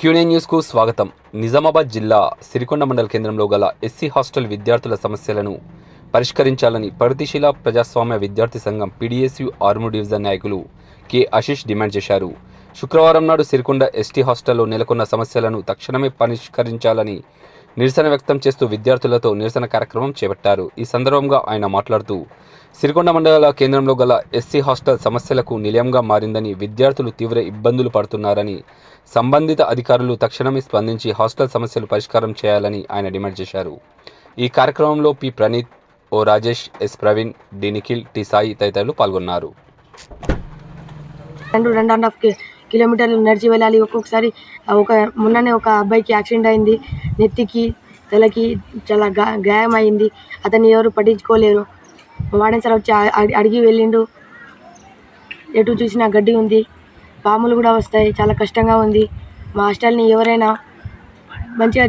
క్యూనే న్యూస్కు స్వాగతం. నిజామాబాద్ జిల్లా సిరికొండ మండల కేంద్రంలో గల ఎస్సీ హాస్టల్ విద్యార్థుల సమస్యలను పరిష్కరించాలని ప్రగతిశీల ప్రజాస్వామ్య విద్యార్థి సంఘం పీడీఎస్యు ఆర్ము డివిజన్ నాయకులు కె ఆశీష్ డిమాండ్ చేశారు. శుక్రవారం నాడు సిరికొండ ఎస్టీ హాస్టల్లో నెలకొన్న సమస్యలను తక్షణమే పరిష్కరించాలని నిరసన వ్యక్తం చేస్తూ విద్యార్థులతో నిరసన కార్యక్రమం చేపట్టారు. ఈ సందర్భంగా ఆయన మాట్లాడుతూ సిరికొండ మండల కేంద్రంలో గల ఎస్సీ హాస్టల్ సమస్యలకు నిలయంగా మారిందని విద్యార్థులు తీవ్ర ఇబ్బందులు పడుతున్నారని సంబంధిత అధికారులు తక్షణమే స్పందించి హాస్టల్ సమస్యలు పరిష్కారం చేయాలని ఆయన డిమాండ్ చేశారు. ఈ కార్యక్రమంలో P. Praneeth O. Rajesh S. Praveen D. Nikhil T. Sai తదితరులు పాల్గొన్నారు. రెండు రెండు అండ్ హాఫ్ కిలోమీటర్లు నడిచి వెళ్ళాలి. ఒక్కొక్కసారి ఒక మొన్ననే ఒక అబ్బాయికి యాక్సిడెంట్ అయింది. నెత్తికి తలకి చాలా గా గాయం అయింది. అతన్ని ఎవరు పట్టించుకోలేరు. వాడని సార్ వచ్చి అడిగి వెళ్ళిండు. ఎటు చూసినా గడ్డి ఉంది. పాములు కూడా వస్తాయి. చాలా కష్టంగా ఉంది. మా హాస్టల్ని ఎవరైనా మంచిగా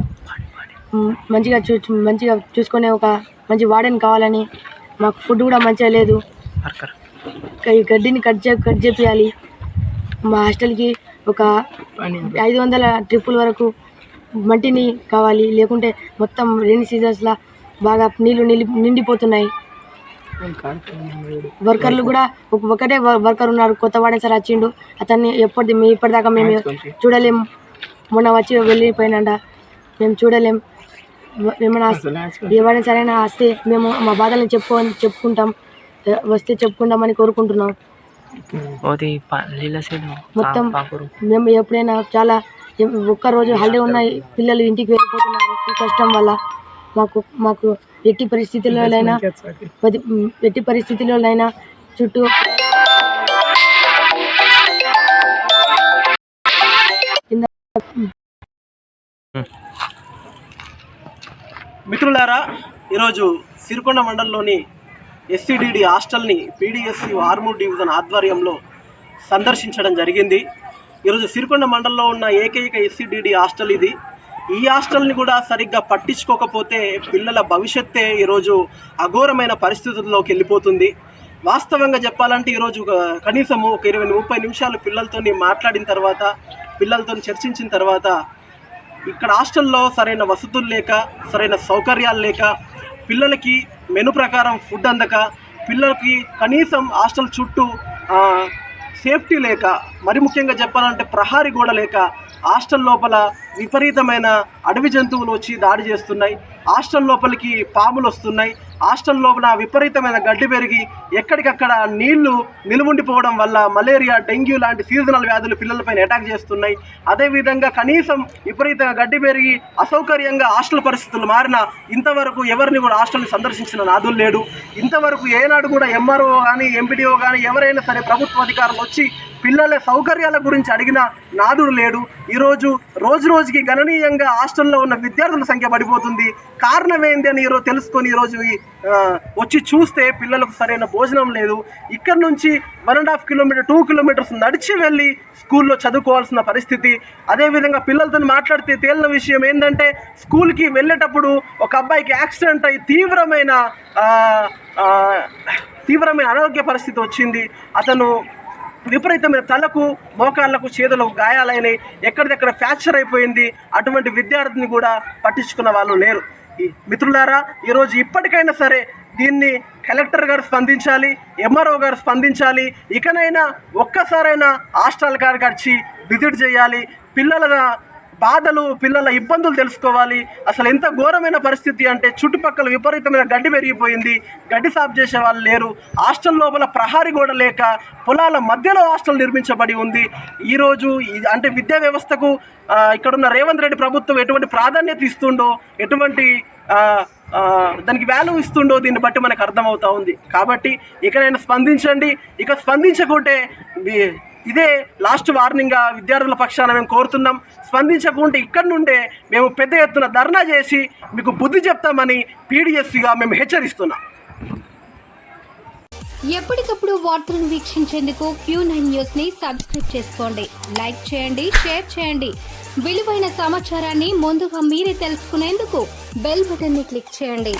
మంచిగా చూ మంచిగా చూసుకునే ఒక మంచి వార్డెన్ కావాలని మాకు ఫుడ్ కూడా మంచిగా లేదు. ఈ గడ్డిని కట్ చే కట్ చేపియాలి. మా హాస్టల్కి ఒక ఐదు వందల ట్రిప్పుల వరకు మట్టిని కావాలి. లేకుంటే మొత్తం రెయిన్ సీజన్స్లా బాగా నీళ్ళు నిలి నిండిపోతున్నాయి. వర్కర్లు కూడా ఒక ఒకటే వర్కర్ ఉన్నారు. కొత్త వాడే సార్ వచ్చిండు. అతన్ని ఎప్పటి మేము ఇప్పటిదాకా మేము చూడలేం. మొన్న వచ్చి వెళ్ళిపోయినంట మేము చూడలేం. ఏమైనా ఎవరైనా సరైన వస్తే మేము మా బాధలను చెప్పుకో చెప్పుకుంటాం. వస్తే చెప్పుకుంటామని కోరుకుంటున్నాం. మొత్తం మేము ఎప్పుడైనా చాలా ఎం- ఒక్క రోజు హాలిడే ఉన్న పిల్లలు ఇంటికి వెళ్ళిపోతున్నారు. ఈ కష్టం వల్ల మాకు మాకు ఎట్టి పరిస్థితుల్లోనైనా ఎట్టి పరిస్థితుల్లోనైనా చుట్టూ కింద మిత్రులారా ఈరోజు సిరికొండ మండలంలోని ఎస్సీడీడీ హాస్టల్ని పీడీఎస్సీ ఆర్మూర్ డివిజన్ ఆధ్వర్యంలో సందర్శించడం జరిగింది. ఈరోజు సిరికొండ మండలంలో ఉన్న ఏకైక ఎస్సీడీడీ హాస్టల్ ఇది. ఈ హాస్టల్ని కూడా సరిగ్గా పట్టించుకోకపోతే పిల్లల భవిష్యత్తే ఈరోజు అఘోరమైన పరిస్థితుల్లోకి వెళ్ళిపోతుంది. వాస్తవంగా చెప్పాలంటే ఈరోజు కనీసం ఒక ఇరవై ముప్పై నిమిషాలు పిల్లలతో మాట్లాడిన తర్వాత పిల్లలతో చర్చించిన తర్వాత ఇక్కడ హాస్టల్లో సరైన వసతులు లేక సరైన సౌకర్యాలు లేక పిల్లలకి మెను ప్రకారం ఫుడ్ అందక పిల్లలకి కనీసం హాస్టల్ చుట్టూ సేఫ్టీ లేక మరి ముఖ్యంగా చెప్పాలంటే ప్రహారీ గోడ లేక హాస్టల్ లోపల విపరీతమైన అడవి జంతువులు వచ్చి దాడి చేస్తున్నాయి. హాస్టల్ లోపలికి పాములు వస్తున్నాయి. హాస్టల్ లోపల విపరీతమైన గడ్డి పెరిగి ఎక్కడికక్కడ నీళ్ళు నిలువుండిపోవడం వల్ల మలేరియా డెంగ్యూ లాంటి సీజనల్ వ్యాధులు పిల్లలపైన అటాక్ చేస్తున్నాయి. అదేవిధంగా కనీసం విపరీతంగా గడ్డి పెరిగి అసౌకర్యంగా హాస్టల్ పరిస్థితులు మారిన ఇంతవరకు ఎవరిని కూడా హాస్టల్ని సందర్శించిన నాదులు లేడు. ఇంతవరకు ఏనాడు కూడా ఎంఆర్ఓ కానీ ఎంపీడీఓ కానీ ఎవరైనా సరే ప్రభుత్వ అధికారులు వచ్చి పిల్లల సౌకర్యాల గురించి అడిగిన నాదుడు లేడు. ఈరోజు రోజు రోజుకి గణనీయంగా హాస్టల్లో ఉన్న విద్యార్థుల సంఖ్య పడిపోతుంది. కారణం ఏంటి అని ఈరోజు తెలుసుకొని ఈరోజు వచ్చి చూస్తే పిల్లలకు సరైన భోజనం లేదు. ఇక్కడ నుంచి one and half kilometre two kilometres నడిచి వెళ్ళి స్కూల్లో చదువుకోవాల్సిన పరిస్థితి. అదేవిధంగా పిల్లలతో మాట్లాడితే తేలిన విషయం ఏంటంటే స్కూల్కి వెళ్ళేటప్పుడు ఒక అబ్బాయికి యాక్సిడెంట్ అయ్యి తీవ్రమైన తీవ్రమైన అనారోగ్య పరిస్థితి వచ్చింది. అతను విపరీతమైన తలకు మోకాళ్ళకు చేతులకు గాయాలైనాయి ఎక్కడిదక్కడ ఫ్రాక్చర్ అయిపోయింది అటువంటి విద్యార్థిని కూడా పట్టించుకున్న వాళ్ళు లేరు. ఈ మిత్రులారా ఈరోజు ఇప్పటికైనా సరే దీన్ని కలెక్టర్ గారు స్పందించాలి ఎంఆర్ఓ గారు స్పందించాలి ఇకనైనా ఒక్కసారైనా హాస్టల్ గారికి వచ్చి విజిట్ చేయాలి పిల్లల బాధలు పిల్లల ఇబ్బందులు తెలుసుకోవాలి. అసలు ఎంత ఘోరమైన పరిస్థితి అంటే చుట్టుపక్కల విపరీతమైన గడ్డి పెరిగిపోయింది. గడ్డి సాఫ్ చేసే వాళ్ళు లేరు. హాస్టల్ లోపల ప్రహారీ గోడ లేక పొలాల మధ్యలో హాస్టల్ నిర్మించబడి ఉంది. ఈరోజు ఈ- అంటే విద్యా వ్యవస్థకు ఇక్కడున్న రేవంత్ రెడ్డి ప్రభుత్వం ఎటువంటి ప్రాధాన్యత ఇస్తుండో ఎటువంటి దానికి వాల్యూ ఇస్తుండో దీన్ని బట్టి మనకు అర్థమవుతా ఉంది. కాబట్టి ఇకనైనా స్పందించండి. ఇక స్పందించకుంటే ఇదే లాస్ట్ వార్నింగ్గా విద్యార్థుల పక్షాన మేము కోరుతున్నాం. స్పందించకుంటే ఇక్కడి నుండే మేము పెద్ద ఎత్తున ధర్నా చేసి మీకు బుద్ధి చెప్తామని పీడిఎస్సిగా మేము హెచ్చరిస్తున్నాం. ఎప్పటికప్పుడు వార్తలను వీక్షించేందుకు క్యూ నైన్ న్యూస్ని సబ్స్క్రైబ్ చేసుకోండి. లైక్ చేయండి షేర్ చేయండి. విలువైన సమాచారాన్ని ముందుగా మీరే తెలుసుకునేందుకు బెల్ బటన్ని క్లిక్ చేయండి.